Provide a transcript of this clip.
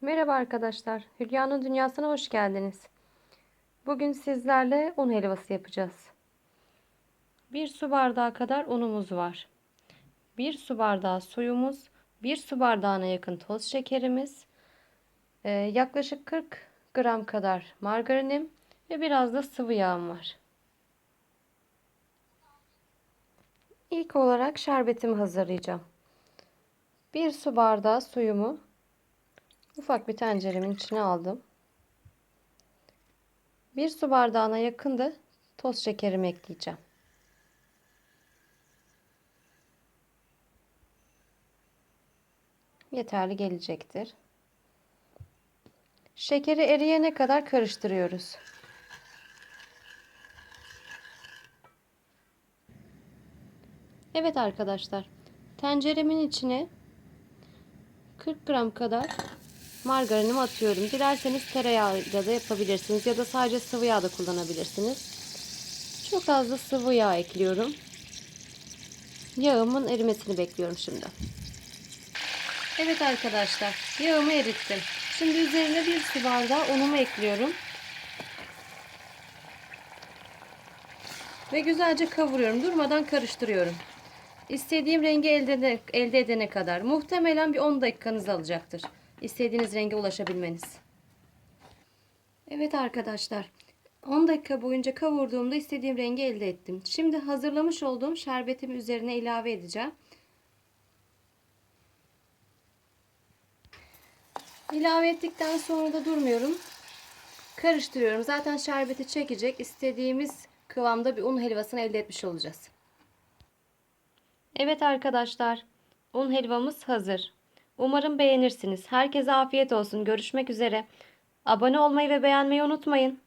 Merhaba arkadaşlar. Hülya'nın dünyasına hoş geldiniz. Bugün sizlerle un helvası yapacağız. 1 su bardağı kadar unumuz var. 1 su bardağı suyumuz, 1 su bardağına yakın toz şekerimiz, e, yaklaşık 40 gram kadar margarinim ve biraz da sıvı yağım var. İlk olarak şerbetimi hazırlayacağım. 1 su bardağı suyumu ufak bir tenceremin içine aldım. 1 su bardağına yakın da toz şekerimi ekleyeceğim. Yeterli gelecektir. Şekeri eriyene kadar karıştırıyoruz. Evet arkadaşlar. Tenceremin içine 40 gram kadar margarinimi atıyorum. Dilerseniz tereyağıyla da yapabilirsiniz ya da sadece sıvı yağ da kullanabilirsiniz. Çok az da sıvı yağ ekliyorum. Yağımın erimesini bekliyorum şimdi. Evet arkadaşlar yağımı erittim. Şimdi üzerine bir su bardağı unumu ekliyorum. Ve güzelce kavuruyorum. Durmadan karıştırıyorum. İstediğim rengi elde elde edene kadar. Muhtemelen bir 10 dakikanızı alacaktır. İstediğiniz renge ulaşabilmeniz. Evet arkadaşlar. 10 dakika boyunca kavurduğumda istediğim rengi elde ettim. Şimdi hazırlamış olduğum şerbetimi üzerine ilave edeceğim. İlave ettikten sonra da durmuyorum. Karıştırıyorum. Zaten şerbeti çekecek. İstediğimiz kıvamda bir un helvasını elde etmiş olacağız. Evet arkadaşlar. Un helvamız hazır. Umarım beğenirsiniz. Herkese afiyet olsun. Görüşmek üzere. Abone olmayı ve beğenmeyi unutmayın.